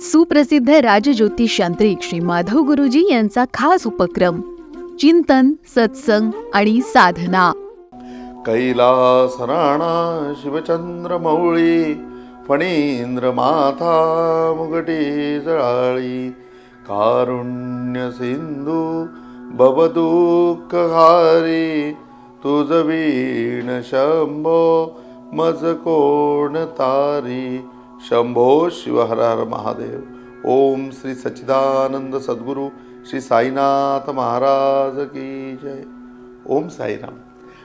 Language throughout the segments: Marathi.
सुप्रसिद्ध राजज्योतिष यांत्रिक श्री माधव गुरुजी यांचा खास उपक्रम चिंतन सत्संग आणि साधना. कैलास राणा शिवचंद्रमौळी फणींद्र माथा मुगटी जळाळी कारुण्य सिंधू बबदुःखहारी तुझ वीण शंभो मज कोण तारी शंभो शिवहर हर हर महादेव। ओम श्री सच्चिदानंद सद्गुरू श्री साईनाथ महाराज की जय। ओम साईराम।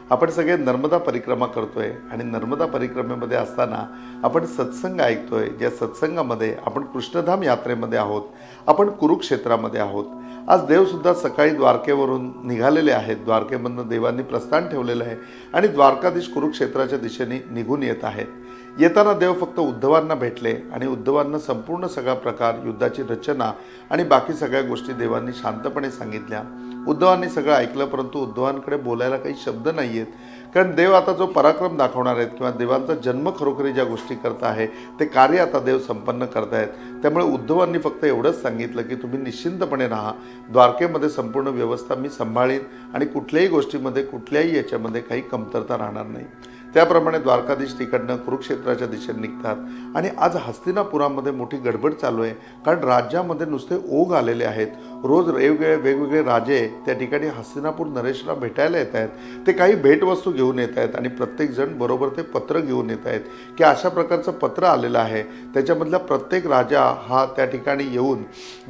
आपण सगळे नर्मदा परिक्रमा करतोय आणि नर्मदा परिक्रमेमध्ये असताना आपण सत्संग ऐकतोय. ज्या सत्संगामध्ये आपण कृष्णधाम यात्रेमध्ये आहोत आपण कुरुक्षेत्रामध्ये आहोत. आज देवसुद्धा सकाळी द्वारकेवरून निघालेले आहेत. द्वारकेमधनं देवांनी प्रस्थान ठेवलेलं आहे आणि द्वारकाधीश कुरुक्षेत्राच्या दिशेने निघून येत आहेत. येताना देव फक्त उद्धवांना भेटले आणि उद्धवांना संपूर्ण सगळा प्रकार युद्धाची रचना आणि बाकी सगळ्या गोष्टी देवांनी शांतपणे सांगितल्या. उद्धवांनी सगळं ऐकलं परंतु उद्धवांकडे बोलायला काही शब्द नाही आहेत कारण देव आता जो पराक्रम दाखवणार आहेत किंवा देवांचा जन्म खरोखरी ज्या गोष्टी करत आहे ते कार्य आता देव संपन्न करतायत. त्यामुळे उद्धवांनी फक्त एवढंच सांगितलं की तुम्ही निश्चिंतपणे राहा. द्वारकेमध्ये संपूर्ण व्यवस्था मी सांभाळीन आणि कुठल्याही गोष्टीमध्ये कुठल्याही याच्यामध्ये काही कमतरता राहणार नाही. त्याप्रमाणे द्वारकाधीश तिकडनं कुरुक्षेत्राच्या दिशेने निघतात. आणि आज हस्तिनापुरामध्ये मोठी गडबड चालू आहे. कारण राज्यामध्ये नुसते ओघ आलेले आहेत. रोज वेगवेगळे वेगवेगळे राजे त्या ठिकाणी हस्तिनापूर नरेशला भेटायला येत आहेत. ते काही भेटवस्तू घेऊन येत आहेत आणि प्रत्येकजण बरोबर ते पत्र घेऊन येत आहेत की अशा प्रकारचं पत्र आलेलं आहे. त्याच्यामधला प्रत्येक राजा हा त्या ठिकाणी येऊन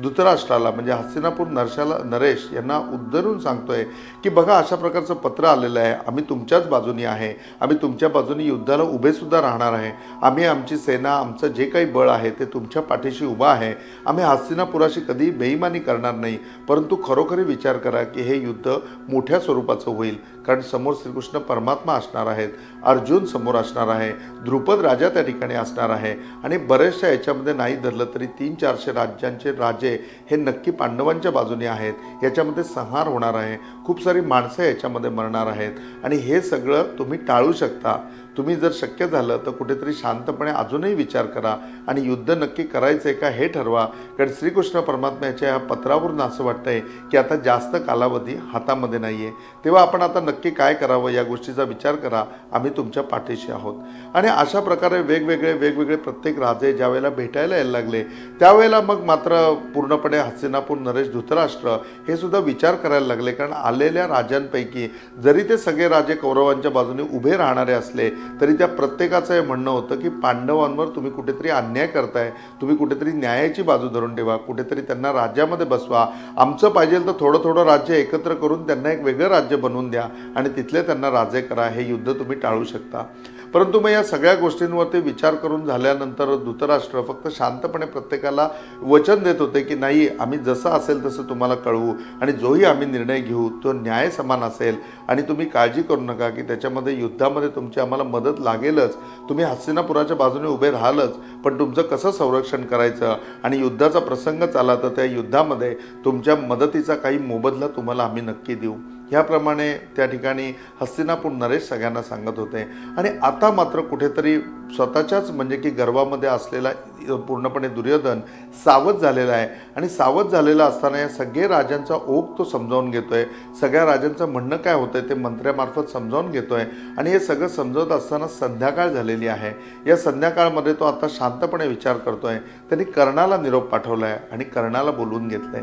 धृतराष्ट्राला म्हणजे हस्तिनापूर नरशाला नरेश यांना उद्धरून सांगतोय की बघा अशा प्रकारचं पत्र आलेलं आहे. आम्ही तुमच्याच बाजूनी आहे. आम्ही तुमच्या बाजूनी युद्धाला उभेसुद्धा राहणार आहे. आम्ही आमची सेना आमचं जे काही बळ आहे ते तुमच्या पाठीशी उभं आहे. आम्ही हस्तिनापुराशी कधी बेईमानी करणार नाही. परंतु खरोखरी विचार करा की हे युद्ध मोठ्या स्वरूपाचं होईल कारण समोर श्रीकृष्ण परमात्मा असणार आहेत अर्जुन समोर असणार आहे द्रुपद राजा त्या ठिकाणी असणार आहे आणि बऱ्याचशा याच्यामध्ये नाही धरलं तरी तीन चारशे राज्यांचे राजे हे नक्की पांडवांच्या बाजूने आहेत याच्यामध्ये संहार होणार आहे खूप सारी माणसं याच्यामध्ये मरणार आहेत आणि हे सगळं तुम्ही टाळू शकता. तुम्ही जर शक्य झालं तर कुठेतरी शांतपणे अजूनही विचार करा आणि युद्ध नक्की करायचं आहे का हे ठरवा. कारण श्रीकृष्ण परमात्म्याच्या या पत्रावरून असं वाटतंय की आता जास्त कालावधी हातामध्ये नाही आहे तेव्हा आपण आता नक्की काय करावं या गोष्टीचा विचार करा. आम्ही तुमच्या पाठीशी आहोत. आणि अशा प्रकारे वेगवेगळे वेगवेगळे प्रत्येक राजे ज्या वेळेला भेटायला यायला लागले त्यावेळेला मग मात्र पूर्णपणे हस्तिनापूर नरेश धृतराष्ट्र हे सुद्धा विचार करायला लागले. कारण आलेल्या राजांपैकी जरी ते सगळे राजे कौरवांच्या बाजूने उभे राहणारे असले तरी त्या प्रत्येकाचं हे म्हणणं होतं की पांडवांवर तुम्ही कुठेतरी अन्याय करताय तुम्ही कुठेतरी न्यायाची बाजू धरून ठेवा कुठेतरी त्यांना राज्यामध्ये बसवा. आमचं पाहिजे तर थोडं थोडं राज्य एकत्र करून त्यांना एक वेगळं राज्य बनवून द्या आणि तिथले त्यांना राजे करा हे युद्ध तुम्ही टाळू शकता. परंतु मग या सगळ्या गोष्टींवरती विचार करून झाल्यानंतर धृतराष्ट्र फक्त शांतपणे प्रत्येकाला वचन देत होते की नाही आम्ही जसं असेल तसं तुम्हाला कळवू आणि जोही आम्ही निर्णय घेऊ तो न्याय समान असेल. आणि तुम्ही काळजी करू नका की त्याच्यामध्ये युद्धामध्ये तुमची आम्हाला मदत लागेलच. तुम्ही हस्तिनापुराच्या बाजूने उभे राहालच पण तुमचं कसं संरक्षण करायचं आणि युद्धाचा प्रसंग आला तर त्या युद्धामध्ये तुमच्या मदतीचा काही मोबदला तुम्हाला आम्ही नक्की देऊ. ह्याप्रमाणे त्या ठिकाणी हस्तिनापूर नरेश सगळ्यांना सांगत होते. आणि आता मात्र कुठेतरी स्वतःच्याच म्हणजे की गर्वामध्ये असलेला पूर्णपणे दुर्योधन सावध झालेला आहे. आणि सावध झालेला असताना या सगळे राजांचा ओघ तो समजावून घेतोय. सगळ्या राजांचं म्हणणं काय होतंय ते मंत्र्यामार्फत समजावून घेतोय. आणि हे सगळं समजवत असताना संध्याकाळ झालेली आहे. या संध्याकाळमध्ये तो आता शांतपणे विचार करतोय. त्यांनी कर्णाला निरोप पाठवला आहे आणि कर्णाला बोलवून घेतलंय.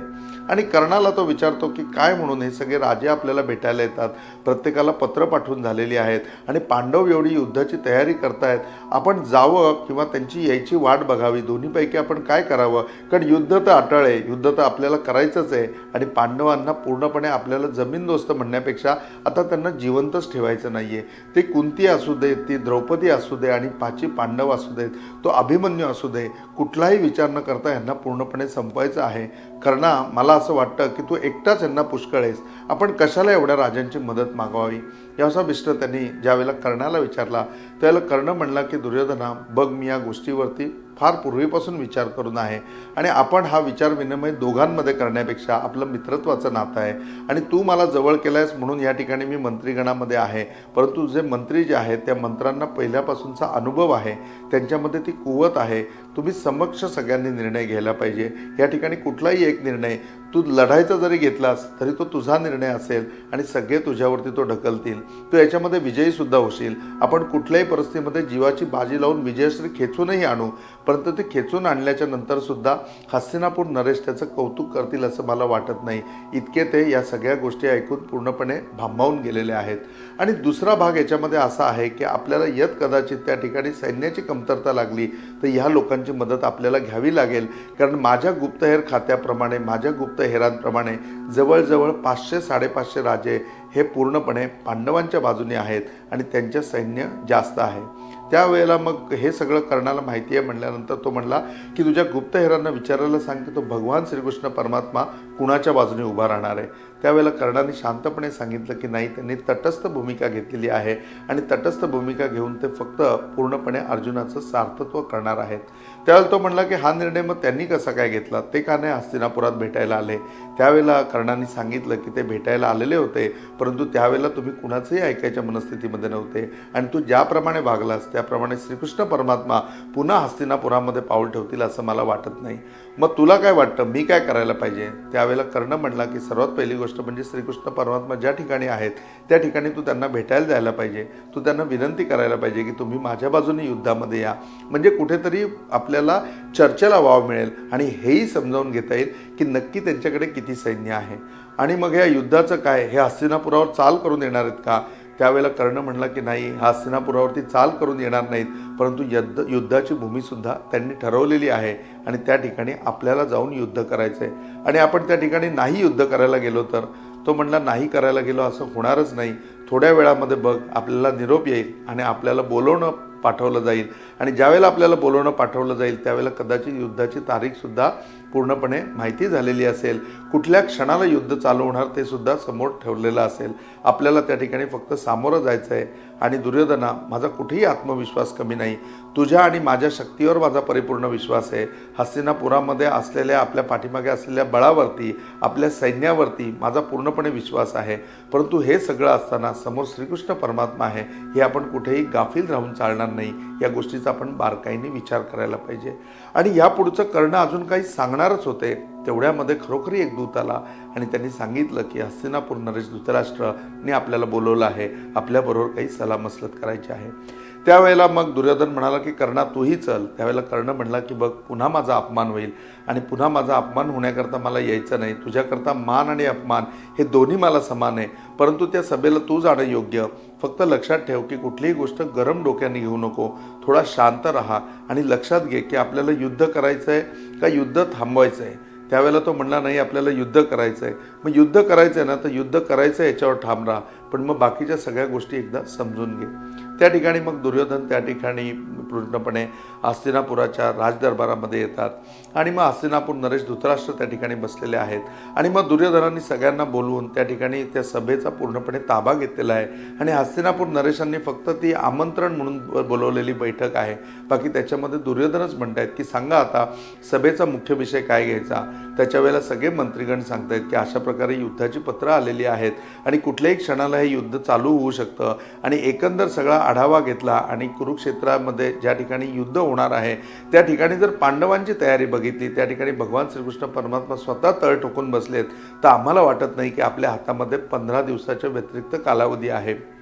आणि कर्णाला तो विचारतो की काय म्हणून हे सगळे राजे आपल्याला भेटायला येतात? प्रत्येकाला पत्र पाठवून झालेली आहेत. आणि पांडव एवढी युद्धाची तयारी करतायत. आपण जावं किंवा त्यांची यायची वाट बघावी. दोन्हीपैकी आपण काय करावं? कारण युद्ध तर अटळ आहे युद्ध तर आपल्याला करायचंच आहे. आणि पांडवांना पूर्णपणे आपल्याला जमीनदोस्त म्हणण्यापेक्षा आता त्यांना जिवंतच ठेवायचं नाही आहे ते कुंती असू दे ती द्रौपदी असू दे आणि पाची पांडव असू देत तो अभिमन्यू असू दे कुठलाही विचार न करता यांना पूर्णपणे संपवायचं आहे. कर्णा मला असं वाटतं की तू एकटाच यांना पुष्कळ आहेस. आपण कशाला एवढ्या राजांची मदत मागवावी याचा मिश्र त्यांनी ज्यावेळेला कर्णाला विचारला त्यावेळेला कर्ण म्हणला की दुर्योधना बघ मी या गोष्टीवरती फार पूर्वीपासून विचार करून आहे. आणि आपण हा विचार विनिमय दोघांमध्ये करण्यापेक्षा आपलं मित्रत्वाचं नातं आहे. आणि तू मला जवळ केलं आहेस म्हणून या ठिकाणी मी मंत्रीगणामध्ये आहे. परंतु जे मंत्री जे आहेत त्या मंत्र्यांना पहिल्यापासूनचा अनुभव आहे. त्यांच्यामध्ये ती कुवत आहे. तुम्ही समक्ष सगळ्यांनी निर्णय घ्यायला पाहिजे. या ठिकाणी कुठलाही एक निर्णय तू लढायचा जरी घेतलास तरी तो तुझा निर्णय असेल आणि सगळे तुझ्यावरती तो ढकलतील. तू याच्यामध्ये विजयी सुद्धा होशील. आपण कुठल्याही परिस्थितीमध्ये जीवाची बाजी लावून विजयश्री खेचूनही आणू. परंतु ते खेचून आणल्याच्या नंतरसुद्धा हस्तिनापूर नरेश त्याचं कौतुक करतील असं मला वाटत नाही. इतके ते या सगळ्या गोष्टी ऐकून पूर्णपणे भांबावून गेलेले आहेत. आणि दुसरा भाग याच्यामध्ये असा आहे की आपल्याला यत कदाचित त्या ठिकाणी सैन्याची कमतरता लागली तर ह्या लोकांची मदत आपल्याला घ्यावी लागेल. कारण माझ्या गुप्तहेर खात्याप्रमाणे माझ्या गुप्तहेरांप्रमाणे जवळजवळ पाचशे साडेपाचशे राजे हे पूर्णपणे पांडवांच्या बाजूने आहेत आणि त्यांचे सैन्य जास्त आहे. त्यावेळेला मग हे सगळं कर्णाला माहिती आहे म्हणल्यानंतर तो म्हणला की तुझ्या गुप्तहेरांना विचारायला सांग की तो भगवान श्रीकृष्ण परमात्मा कुणाच्या बाजूने उभा राहणार आहे. त्यावेळेला कर्णाने शांतपणे सांगितलं की नाही त्यांनी तटस्थ भूमिका घेतलेली आहे आणि तटस्थ भूमिका घेऊन ते फक्त पूर्णपणे अर्जुनाचं सार्थत्व करणार आहेत. त्यावेळेला तो म्हणला की हा निर्णय मग त्यांनी कसा काय घेतला? ते का नाही हस्तिनापुरात भेटायला आले? त्यावेळेला कर्णाने सांगितलं की ते भेटायला आलेले होते परंतु त्यावेळेला तुम्ही कुणाचंही ऐकायच्या मनस्थितीमध्ये नव्हते आणि तू ज्याप्रमाणे वागलास त्याप्रमाणे श्रीकृष्ण परमात्मा पुन्हा हस्तिनापुरामध्ये पाऊल ठेवतील असं मला वाटत नाही. मग तुला काय वाटतं? मी काय करायला पाहिजे? त्यावेळेला कर्ण म्हणला की सर्वात पहिली गोष्ट म्हणजे श्रीकृष्ण परमात्मा ज्या ठिकाणी आहेत त्या ठिकाणी तू त्यांना भेटायला जायला पाहिजे. तू त्यांना विनंती करायला पाहिजे की तुम्ही माझ्या बाजूने युद्धामध्ये या. म्हणजे कुठेतरी आपल्याला चर्चेला वाव मिळेल आणि हेही समजावून घेता येईल की नक्की त्यांच्याकडे किती सैन्य आहे. आणि मग या युद्धाचं काय? हे हस्तिनापुरावर चाल करून येणार आहेत का? त्यावेळेला कर्ण म्हणला की नाही हा हस्तिनापुरावरती चाल करून येणार नाहीत परंतु युद्ध युद्धाची भूमीसुद्धा त्यांनी ठरवलेली आहे आणि त्या ठिकाणी आपल्याला जाऊन युद्ध करायचं आहे आणि आपण त्या ठिकाणी नाही युद्ध करायला गेलो तर? तो म्हणला नाही करायला गेलो असं होणारच नाही. थोड्या वेळामध्ये बघ आपल्याला निरोप येईल आणि आपल्याला बोलवणं पाठवलं जाईल. आणि ज्यावेळेला आपल्याला बोलवणं पाठवलं जाईल त्यावेळेला कदाचित युद्धाची तारीखसुद्धा पूर्णपणे माहिती झालेली असेल. कुठल्या क्षणाला युद्ध चालू होणार ते सुद्धा समोर ठेवलेलं असेल. आपल्याला त्या ठिकाणी फक्त सामोरं जायचं आहे आणि दुर्योधना माझा कुठेही आत्मविश्वास कमी नाही. तुझ्या आणि माझ्या शक्तीवर माझा परिपूर्ण विश्वास आहे. हस्तिनापुरामध्ये असलेल्या आपल्या पाठीमागे असलेल्या बळावरती आपल्या सैन्यावरती माझा पूर्णपणे विश्वास आहे. परंतु हे सगळं असताना समोर श्रीकृष्ण परमात्मा आहे हे आपण कुठेही गाफील राहून चालणार नाही. या गोष्टीचा आपण बारकाईने विचार करायला पाहिजे. आणि या पुढचं करणं अजून काही सांगणारच होते. तेवढ्यामध्ये खरोखरी एक दूत आला आणि त्यांनी सांगितलं की हस्तिनापूर नरेश धृतराष्ट्रने आपल्याला बोलवलं आहे. आपल्याबरोबर काही सलामसलत करायची आहे. त्यावेळेला मग दुर्योधन म्हणाला की कर्णा तूही चल. त्यावेळेला कर्ण म्हणला की बघ पुन्हा माझा अपमान होईल आणि पुन्हा माझा अपमान होण्याकरता मला यायचं नाही. तुझ्याकरता मान आणि अपमान हे दोन्ही मला समान आहे. परंतु त्या सभेला तू जाणं योग्य. फक्त लक्षात ठेव की कुठलीही गोष्ट गरम डोक्याने घेऊ नको. थोडा शांत राहा आणि लक्षात घे की आपल्याला युद्ध करायचं आहे का युद्ध थांबवायचं आहे त्यावेळेला तो म्हणला नाही आपल्याला युद्ध करायचं आहे मग युद्ध करायचं आहे ना तर युद्ध करायचं आहे याच्यावर ठाम राहा. पण मग बाकीच्या सगळ्या गोष्टी एकदा समजून घे. त्या ठिकाणी मग दुर्योधन त्या ठिकाणी पूर्णपणे हस्तिनापुराच्या राजदरबारामध्ये येतात. आणि मग हस्तिनापूर नरेश धृतराष्ट्र त्या ठिकाणी बसलेले आहेत. आणि मग दुर्योधनांनी सगळ्यांना बोलवून त्या ठिकाणी त्या सभेचा पूर्णपणे ताबा घेतलेला आहे. आणि हस्तिनापूर नरेशांनी फक्त ती आमंत्रण म्हणून बोलवलेली बैठक आहे. बाकी त्याच्यामध्ये दुर्योधनच म्हणतायत की सांगा आता सभेचा मुख्य विषय काय घ्यायचा? त्याच्या वेळेला सगळे मंत्रीगण सांगतायत की अशा प्रकारे युद्धाची पत्रं आलेली आहेत आणि कुठल्याही क्षणाला हे युद्ध चालू होऊ शकतं. आणि एकंदर सगळा आढावा घेतला आणि कुरुक्षेत्रामध्ये ज्या ठिकाणी युद्ध होणार आहे त्या ठिकाणी जर पांडवांची तयारी बघितली त्या ठिकाणी भगवान श्रीकृष्ण परमात्मा स्वतः तळ ठोकून बसलेत तर आम्हाला वाटत नाही की आपल्या हातामध्ये पंधरा दिवसाच्या व्यतिरिक्त कालावधी आहे.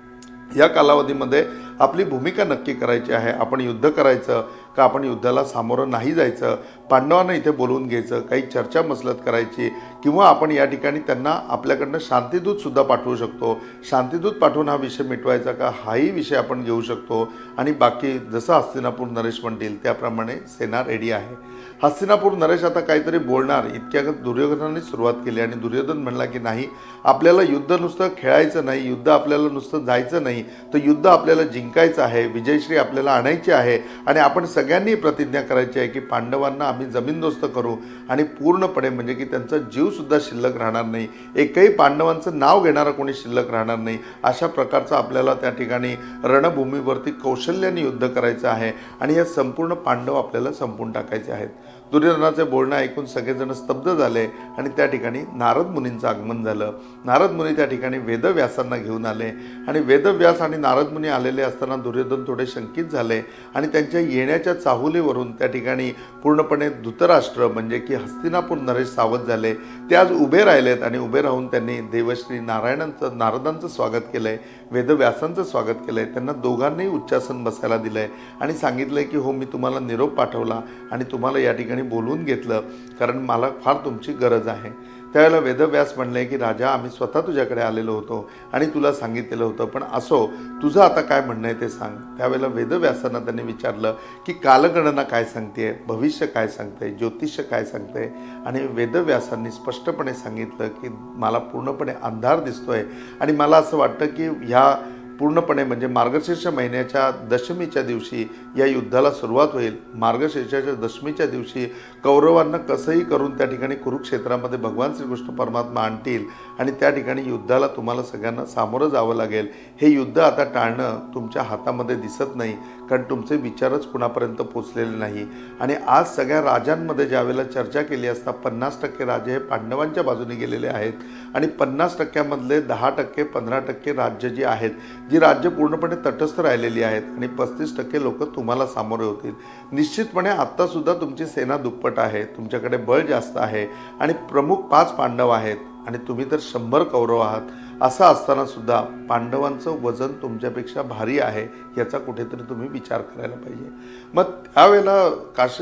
या कालावधीमध्ये आपली भूमिका नक्की करायची आहे. आपण युद्ध करायचं का आपण युद्धाला सामोरं नाही जायचं? पांडवांना इथे बोलवून घ्यायचं काही चर्चा मसलत करायची किंवा आपण या ठिकाणी त्यांना आपल्याकडनं शांतीदूतसुद्धा पाठवू शकतो. शांतीदूत पाठवून हा विषय मिटवायचा का? हाही विषय आपण घेऊ शकतो. आणि बाकी जसं हस्तिनापूर नरेश म्हणतील त्याप्रमाणे सेना रेडी आहे. हस्तिनापूर नरेश आता काहीतरी बोलणार इतक्या दुर्योधनाने सुरुवात केली आणि दुर्योधन म्हणला की नाही आपल्याला युद्ध नुसतं खेळायचं नाही युद्ध आपल्याला नुसतं जायचं नाही तर युद्ध आपल्याला जिंकायचं आहे विजयश्री आपल्याला आणायची आहे आणि आपण सगळ्यांनी प्रतिज्ञा करायची आहे की पांडवांना आम्ही जमीनदोस्त करू आणि पूर्णपणे म्हणजे की त्यांचा जीवसुद्धा शिल्लक राहणार नाही. एकही पांडवांचं नाव घेणारा कोणी शिल्लक राहणार नाही. अशा प्रकारचं आपल्याला त्या ठिकाणी रणभूमीवरती कौशल्याने युद्ध करायचं आहे आणि या संपूर्ण पांडव आपल्याला संपून टाकायचे आहेत. दुर्योधनाचे बोलणं ऐकून सगळेजण स्तब्ध झाले आणि त्या ठिकाणी नारद मुनींचं आगमन झालं. नारद मुनी त्या ठिकाणी वेदव्यासांना घेऊन आले आणि वेदव्यास आणि नारद मुनी आलेले असताना दुर्योधन थोडे शंकित झाले आणि त्यांच्या येण्याच्या चाहुलीवरून त्या ठिकाणी पूर्णपणे धृतराष्ट्र म्हणजे की हस्तिनापूर नरेश सावध झाले. ते आज उभे राहिलेत आणि उभे राहून त्यांनी देवश्री नारायणांचं नारदांचं स्वागत केलंय वेदव्यासांचं स्वागत केलंय त्यांना दोघांनाही उच्चासन बसायला दिलंय आणि सांगितलंय की हो मी तुम्हाला निरोप पाठवला आणि तुम्हाला या ठिकाणी बोलून घेतलं कारण मला फार तुमची गरज आहे. त्यावेळेला वेदव्यास म्हणले की राजा आम्ही स्वतः तुझ्याकडे आलेलो होतो आणि तुला सांगितलेलं होतं पण असो तुझं आता काय म्हणणं आहे ते सांग. त्यावेळेला वेदव्यासांना त्यांनी विचारलं की कालगणना काय सांगते भविष्य काय सांगते ज्योतिष्य काय सांगते आणि वेदव्यासांनी स्पष्टपणे सांगितलं की मला पूर्णपणे अंधार दिसतोय आणि मला असं वाटतं की ह्या पूर्णपणे म्हणजे मार्गशीर्ष महिन्याच्या दशमीच्या दिवशी या युद्धाला सुरुवात होईल. मार्गशीर्षाच्या दशमीच्या दिवशी कौरवांना कसंही करून त्या ठिकाणी कुरुक्षेत्रामध्ये भगवान श्रीकृष्ण परमात्मा आणतील आणि त्या ठिकाणी युद्धाला तुम्हाला सगळ्यांना सामोरं जावं लागेल. हे युद्ध आता टाळणं तुमच्या हातामध्ये दिसत नाही कारण तुमचे विचारच कुणापर्यंत पोचलेले नाही. आणि आज सगळ्या राजांमध्ये ज्यावेळेला चर्चा केली असता पन्नास टक्के राजे हे पांडवांच्या बाजूने गेलेले आहेत. आणि पन्नास टक्क्यामधले दहा टक्के पंधरा टक्के राज्य जी आहेत जी राज्य पूर्णपणे तटस्थ राहिलेली आहेत आणि पस्तीस टक्के लोक तुम्हाला सामोरे होतील. निश्चितपणे आत्तासुद्धा तुमची सेना दुप्पट आहे तुमच्याकडे बळ जास्त आहे आणि प्रमुख पाच पांडव आहेत आणि तुम्ही तर शंभर कौरव आहात. असं असताना सुद्धा पांडवांचं वजन तुमच्यापेक्षा भारी आहे याचा कुठेतरी तुम्ही विचार करायला पाहिजे. मग त्यावेळेला काश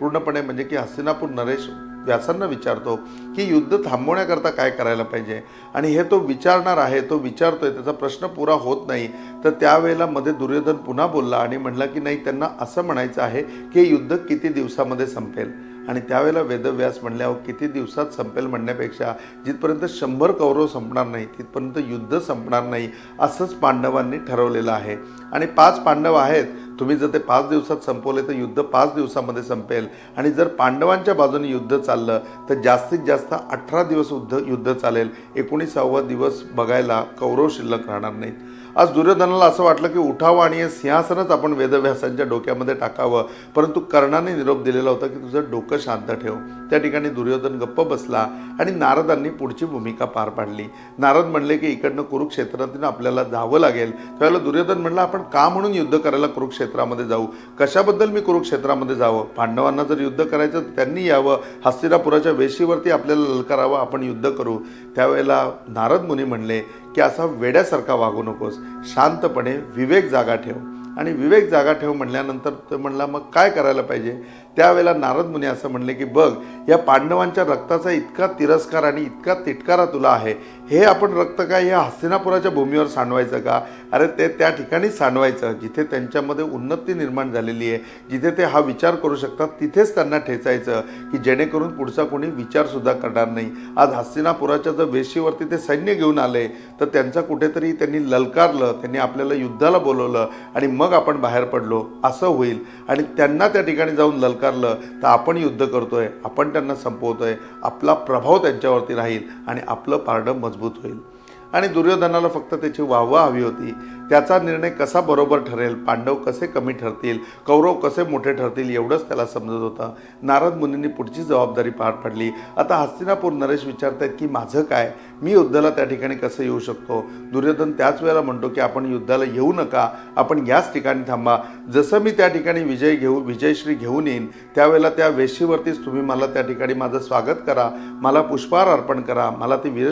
पूर्णपणे म्हणजे की हस्तिनापूर नरेश व्यासांना विचारतो की युद्ध थांबवण्याकरता काय करायला पाहिजे? आणि हे तो विचारणार आहे तो विचारतोय त्याचा प्रश्न पुरा होत नाही. तर त्यावेळेला मध्ये दुर्योधन पुन्हा बोलला आणि म्हणला की नाही त्यांना असं म्हणायचं आहे की युद्ध किती दिवसामध्ये संपेल? आणि त्यावेळेला वेदव्यास म्हणल्यावर किती दिवसात संपेल म्हणण्यापेक्षा? जिथपर्यंत शंभर कौरव संपणार नाही तिथपर्यंत युद्ध संपणार नाही असंच पांडवांनी ठरवलेलं आहे. आणि पाच पांडव आहेत तुम्ही जर ते पाच दिवसात संपवले तर युद्ध पाच दिवसामध्ये संपेल. आणि जर पांडवांच्या बाजूने युद्ध चाललं तर जास्तीत जास्त अठरा दिवस युद्ध युद्ध चालेल. एकोणीसावा दिवस बघायला कौरव शिल्लक राहणार नाहीत. आज दुर्योधनाला असं वाटलं की उठावं आणि हे सिंहासनच आपण वेदव्यासांच्या डोक्यामध्ये टाकावं. परंतु कर्णाने निरोप दिलेला होता की तुझं डोकं शांत ठेव. त्या ठिकाणी दुर्योधन गप्प बसला आणि नारदांनी पुढची भूमिका पार पाडली. नारद म्हणले की इकडनं कुरुक्षेत्रातून आपल्याला जावं लागेल. त्यावेळेला दुर्योधन म्हणलं आपण का म्हणून युद्ध करायला कुरुक्षेत्रामध्ये जाऊ? कशाबद्दल मी कुरुक्षेत्रामध्ये जावं? पांडवांना जर युद्ध करायचं तर त्यांनी यावं. हस्तिनापुराच्या वेशीवरती आपल्याला ललकारावं आपण युद्ध करू. त्यावेळेला नारद मुनी म्हणले की असा वेड्यासारखा वागू नकोस. शांतपणे विवेक जागा ठेव. आणि विवेक जागा ठेव म्हणल्यानंतर तो म्हणला मग काय करायला पाहिजे? त्यावेळेला नारद मुनी असं म्हणले की बघ या पांडवांच्या रक्ताचा इतका तिरस्कार आणि इतका तिटकारा तुला आहे. हे आपण रक्त काय हे हस्तिनापुराच्या भूमीवर सांडवायचं का? अरे ते त्या ठिकाणी सांडवायचं. जिथे त्यांच्यामध्ये उन्नती निर्माण झालेली आहे जिथे ते हा विचार करू शकतात तिथेच त्यांना ठेचायचं की जेणेकरून पुढचा कोणी विचारसुद्धा करणार नाही. आज हस्तिनापुराच्या जर वेशीवरती ते सैन्य घेऊन आले तर त्यांचा कुठेतरी त्यांनी ललकारलं त्यांनी आपल्याला युद्धाला बोलवलं आणि मग आपण बाहेर पडलो. असं होईल. आणि त्यांना त्या ठिकाणी जाऊन ललकार ललकारलं तर आपण युद्ध करतोय आपण त्यांना संपवतोय आपला प्रभाव त्यांच्यावरती राहील आणि आपलं पारडं मजबूत होईल. आणि दुर्योधनाला फक्त त्याची वाहवा हवी होती. त्याचा निर्णय कसा बरोबर ठरेल पांडव कसे कमी ठरतील कौरव कसे मोठे ठरतील एवढंच त्याला समजत होतं. नारद मुनींनी पुढची जबाबदारी पार पडली. आता हस्तिनापूर नरेश विचारतायत की माझं काय? मी युद्धाला त्या ठिकाणी कसं येऊ शकतो? दुर्योधन त्याच वेळेला म्हणतो की आपण युद्धाला येऊ नका. आपण याच ठिकाणी थांबा. जसं मी त्या ठिकाणी विजय घेऊ विजयश्री घेऊन येईन त्यावेळेला त्या वेशीवरतीच तुम्ही मला त्या ठिकाणी माझं स्वागत करा. मला पुष्पहार अर्पण करा. मला ती वीर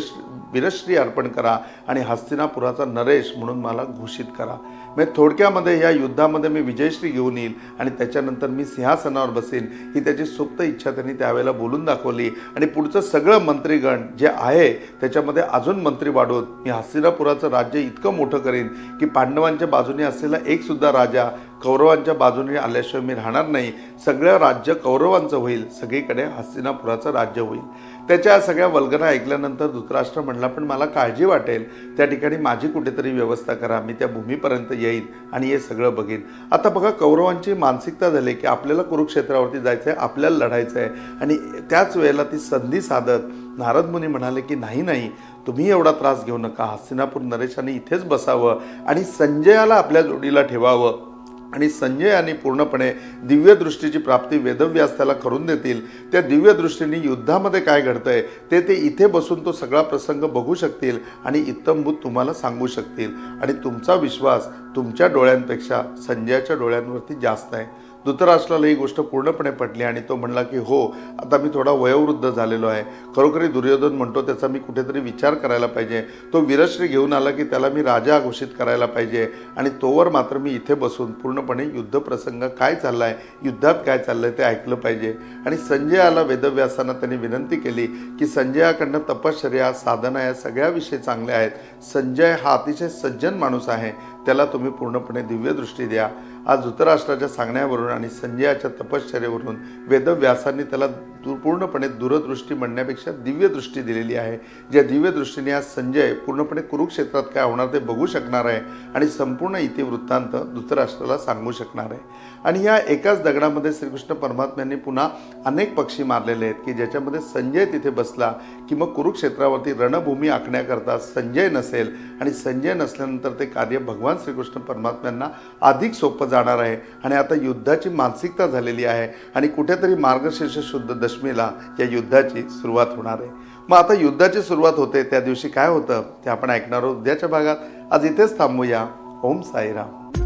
वीरश्री अर्पण करा आणि हस्तिनापुराचा नरेश म्हणून मला घोषित करा. म्हणजे थोडक्यामध्ये या युद्धामध्ये मी विजयश्री घेऊन येईल आणि त्याच्यानंतर मी सिंहासनावर बसेन ही त्याची सुप्त इच्छा त्यांनी त्यावेळेला बोलून दाखवली. आणि पुढचं सगळं मंत्रीगण जे आहे त्याच्यामध्ये अजून मंत्री वाढवत मी हस्तिनापुराचं राज्य इतकं मोठं करेन की पांडवांच्या बाजूने असलेला एकसुद्धा राजा कौरवांच्या बाजूने आल्याशिवाय मी राहणार नाही. सगळं राज्य कौरवांचं होईल. सगळीकडे हस्तिनापुराचं राज्य होईल. त्याच्या सगळ्या वल्गना ऐकल्यानंतर धृतराष्ट्र म्हणला पण मला काळजी वाटेल. त्या ठिकाणी माझी कुठेतरी व्यवस्था करा. मी त्या भूमीपर्यंत येईन आणि हे सगळं बघेन. आता बघा कौरवांची मानसिकता झाली की आपल्याला कुरुक्षेत्रावरती जायचं आहे आपल्याला लढायचं आहे आणि त्याच वेळेला ती संधी साधत नारद मुनी म्हणाले की नाही नाही. तुम्ही एवढा त्रास घेऊ नका. हस्तिनापूर नरेशाने इथेच बसावं आणि संजयाला आपल्या जोडीला ठेवावं. आणि संजय यांनी पूर्णपणे दिव्यदृष्टीची प्राप्ती वेदव्यास त्याला करून देतील. त्या दिव्यदृष्टीने युद्धामध्ये काय घडतंय ते ते इथे बसून तो सगळा प्रसंग बघू शकतील आणि इत्तमभूत तुम्हाला सांगू शकतील. आणि तुमचा विश्वास तुमच्या डोळ्यांपेक्षा संजयाच्या डोळ्यांवरती जास्त आहे. धृतराष्ट्राला ही गोष्ट पूर्णपणे पटली आणि तो म्हणला की हो आता मी थोडा वयोवृद्ध झालेलो आहे. खरोखरी दुर्योधन म्हणतो त्याचा मी कुठेतरी विचार करायला पाहिजे. तो वीरश्री घेऊन आला की त्याला मी राजा घोषित करायला पाहिजे. आणि तोवर मात्र मी इथे बसून पूर्णपणे युद्धप्रसंग काय चालला आहे युद्धात काय चाललं आहे ते ऐकलं पाहिजे. आणि संजयाला वेदव्यासांना त्यांनी विनंती केली की संजयाकडनं तपश्चर्या साधना या सगळ्या विषय चांगल्या आहेत. संजय हा अतिशय सज्जन माणूस आहे. त्याला तुम्ही पूर्णपणे दिव्यदृष्टी द्या. आज धृतराष्ट्राच्या सांगण्यावरून आणि संजयाच्या तपश्चर्येवरून वेदव्यासांनी त्याला दूर पूर्णपणे दूरदृष्टी म्हणण्यापेक्षा दिव्यदृष्टी दिलेली आहे. ज्या दिव्यदृष्टीने आज संजय पूर्णपणे कुरुक्षेत्रात काय होणार ते बघू शकणार आहे आणि संपूर्ण इतिवृत्तांत धृतराष्ट्राला सांगू शकणार आहे. आणि या एकाच दगडामध्ये श्रीकृष्ण परमात्म्यांनी पुन्हा अनेक पक्षी मारलेले आहेत की ज्याच्यामध्ये संजय तिथे बसला की मग कुरुक्षेत्रावरती रणभूमी आखण्याकरता संजय नसेल आणि संजय नसल्यानंतर ते कार्य भगवान श्रीकृष्ण परमात्म्यांना अधिक सोपं जाणार आहे. आणि आता युद्धाची मानसिकता झालेली आहे आणि कुठेतरी मार्गशीर्ष शुद्ध दशमीला या युद्धाची सुरुवात होणार आहे. मग आता युद्धाची सुरुवात होते त्या दिवशी काय होतं ते आपण ऐकणार आहोत. उद्याच्या भागात. आज इथेच थांबूया. ओम साईराम.